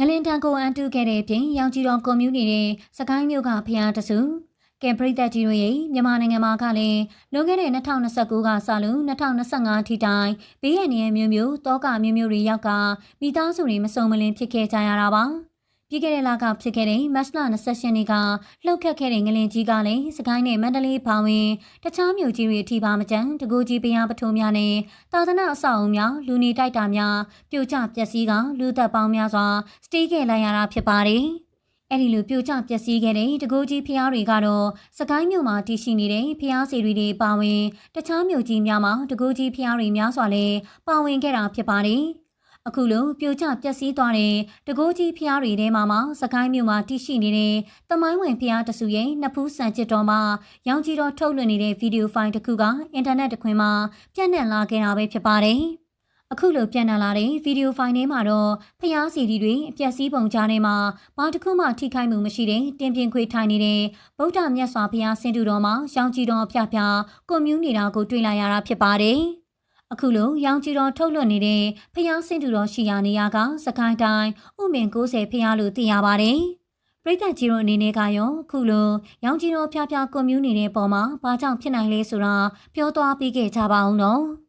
ငလင်တန်ကိုအန်တူခဲ့တဲ့ပြင်ရောင်ကြီးတော်ကွန်မြူနီတဲ့စကိုင်းမြို့ကဖျားတစုကင်ပရိသတ်ကြီးတို့ရဲ့မြန်မာနိုင်ငံမှာကလည်းလွန်ခဲ့တဲ့2029ကစလို့2025ထိတိုင်ဘေးရန်ရဲ့မျိုးမျိုးတောကမျိုးမျိုးတွေရောက်ကမိသားစုတွေမစုံမလင်ဖြစ်ခဲ့ကြရတာပါ ပြီးခဲ့တဲ့လကဖြစ်ခဲ့တဲ့မတ်လ28နေ့ကလှုပ်ခတ်ခဲ့တဲ့ငလင်ကြီးကလည်းစကိုင်းနဲ့မန္တလေးပါဝင်တခြားမြို့ကြီးတွေအထိပါမကျန်တကူကြီးပရားပထုံများနဲ့သာသနာအဆောက်အုံများလူနေတိုက်တာများပြိုကျပျက်စီးကလူသက်ပေါင်းများစွာစတေးခဲ့လိုက်ရတာဖြစ်ပါတယ်။အဲ့ဒီလိုပြိုကျပျက်စီးခဲ့တဲ့တကူကြီးဖျားတွေကတော့စကိုင်းမြို့မှာတည်ရှိနေတဲ့ဖျားစီတွေပါဝင်တခြားမြို့ကြီးများမှာတကူကြီးဖျားတွေများစွာလည်းပါဝင်ခဲ့တာဖြစ်ပါတယ်။ အခုလိုပြိုကျပျက်စီးသွားတဲ့တကိုးကြီးဖျားတွေထဲမှာမှစကိုင်းမြို့မှာတည်ရှိနေတဲ့တမိုင်းဝင်ဖျားတစုရဲ့နှစ်ဖူးစံချစ်တော်မှာရောင်ကြီးတော်ထုတ်လွှင့်နေတဲ့ဗီဒီယိုဖိုင်တစ်ခုကအင်တာနက်တစ်ခွင်မှာပြန့်နှံ့လာခဲ့တာပဲဖြစ်ပါတယ်။အခုလိုပြန်လာလာတဲ့ဗီဒီယိုဖိုင်ထဲမှာတော့ဖျားစီဒီတွေအပျက်စီးပုံကြားထဲမှာဘာတစ်ခုမှထိခိုက်မှုမရှိတဲ့တင်ပြင်းခွေထိုင်နေတဲ့ဗုဒ္ဓမြတ်စွာဘုရားဆင်တူတော်မှာရောင်ကြီးတော်ဖျားဖျားကွန်မြူနေတာကိုတွေ့လာရတာဖြစ်ပါတယ်။ အခုလိုရောင်ကြီးတော်ထုတ်လွှင့်နေတဲ့ဖျားစင်တူတော်ရှိရာနေရာကစကိုင်းတိုင်းဥမင်90ဖျားလို့သိရပါတယ်။ပြည်သက်ကြီးတို့အနေနဲ့ကရောခုလိုရောင်ကြီးတော်ဖျားဖျားကွန်မြူနေတဲ့ပုံမှာဘာကြောင့်ဖြစ်နိုင်လဲဆိုတာပြောသွားပေးခဲ့ကြပါအောင်နော်။